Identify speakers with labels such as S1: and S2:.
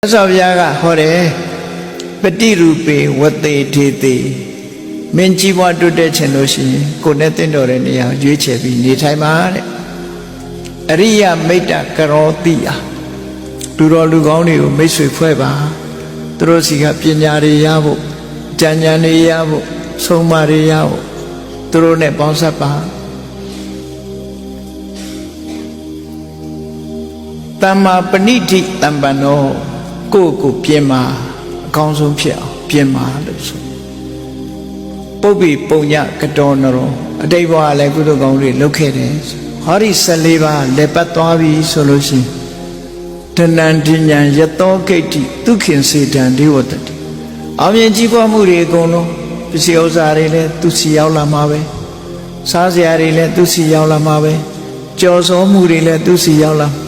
S1: မြတ်စွာဘုရားကဟောတယ်ပฏิရူပေဝတေထေတေမင်းကြီးပွားတွတ်တဲ့ခြင်းလို့ရှိရင်ကိုယ်နဲ့တင့်တော်တဲ့နေရာကိုရွေးချယ်ပြီးနေထိုင်ပါတဲ့အရိယမိတ်တကရောတိယလူတော်လူကောင်းတွေကိုမိတ်ဆွေဖွဲ့ပါသူတို့စီကပညာတွေရဖို့ဉာဏ်ဉာဏ်တွေရဖို့ဆုံးမတွေရဖို့သူတို့နဲ့ပေါင်းဆက်ပါတမ္မာပဏိတိတမ္ပန္နော ကိုယ့်ကိုပြင်မာအကောင်းဆုံးဖြစ်အောင်ပြင်မာလို့ဆိုပုပ္ပိပုံညကတော်နရောအတိတ်ဘဝလည်းကုသိုလ်ကောင်းတွေလုပ်ခဲ့တယ်ဟောဒီ14ပါးလက်ပတ်သွားပြီဆိုလို့ရှိရင်တဏ္ဍဉ္ဉံယတောဂိတ်တိဒုခင်စေတံဒီဝတ္တိအောင်မြင်ကြီးပွားမှုတွေအကုန်လုံးပစ္စည်းဥစ္စာတွေလည်းသူစီရောက်လာမှာပဲစားစရာတွေလည်းသူစီရောက်လာမှာပဲကြော်စောမှုတွေလည်းသူစီရောက်လာမှာ